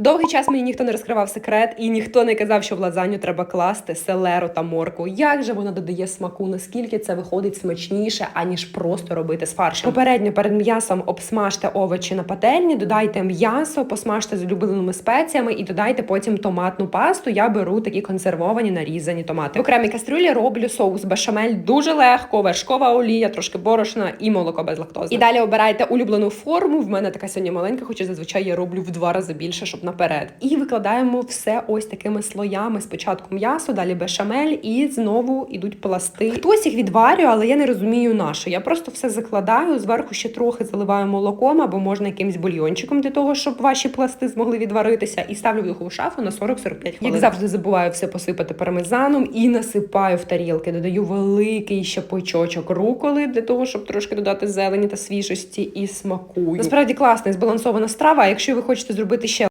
Довгий час мені ніхто не розкривав секрет, і ніхто не казав, що в лазанью треба класти селеру та морку. Як же вона додає смаку? Наскільки це виходить смачніше, аніж просто робити з фаршем? Попередньо перед м'ясом обсмажте овочі на пательні, додайте м'ясо, посмажте з улюбленими спеціями і додайте потім томатну пасту. Я беру такі консервовані нарізані томати. В окремій кастрюлі роблю соус бешамель дуже легко, вершкова олія, трошки борошна і молоко без лактози. І далі обирайте улюблену форму. В мене така сьогодні маленька, хоча зазвичай я роблю в два рази більше, щоб наперед. І викладаємо все ось такими слоями. Спочатку м'ясо, далі бешамель, і знову ідуть пласти. Хтось їх відварює, але я не розумію на що. Я просто все закладаю, зверху ще трохи заливаю молоком або можна якимсь бульйончиком для того, щоб ваші пласти змогли відваритися, і ставлю в духову шафу на 40-45 хвилин. Як завжди забуваю все посипати пармезаном і насипаю в тарілки. Додаю великий ще почочок руколи для того, щоб трошки додати зелені та свіжості і смакую. Насправді класна і збалансована страва. А якщо ви хочете зробити ще